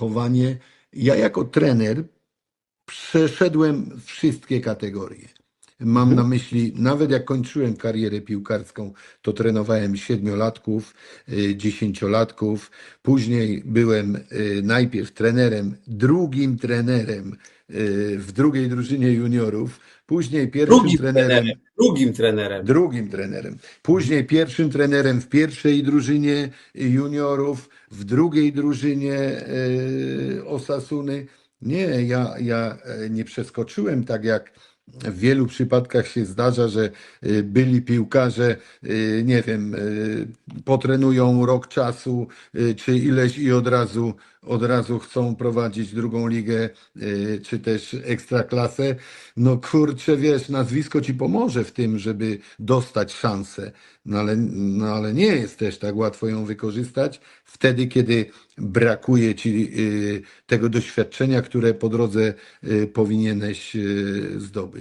zachowanie. Ja jako trener przeszedłem wszystkie kategorie. Mam na myśli, nawet jak kończyłem karierę piłkarską, to trenowałem siedmiolatków, y, dziesięciolatków. Później byłem y, najpierw trenerem, drugim trenerem y, w drugiej drużynie juniorów, później pierwszym Drugim trenerem trenerem. Drugim trenerem. drugim trenerem. Później pierwszym trenerem w pierwszej drużynie juniorów, w drugiej drużynie Osasuny. Nie, ja, ja e, nie przeskoczyłem tak jak w wielu przypadkach się zdarza, że e, byli piłkarze, e, nie wiem, e, potrenują rok czasu czy ileś i od razu, od razu chcą prowadzić drugą ligę czy też ekstraklasę. No kurczę, wiesz, nazwisko ci pomoże w tym, żeby dostać szansę, no ale, no ale nie jest też tak łatwo ją wykorzystać wtedy, kiedy brakuje ci y, tego doświadczenia, które po drodze y, powinieneś y, zdobyć.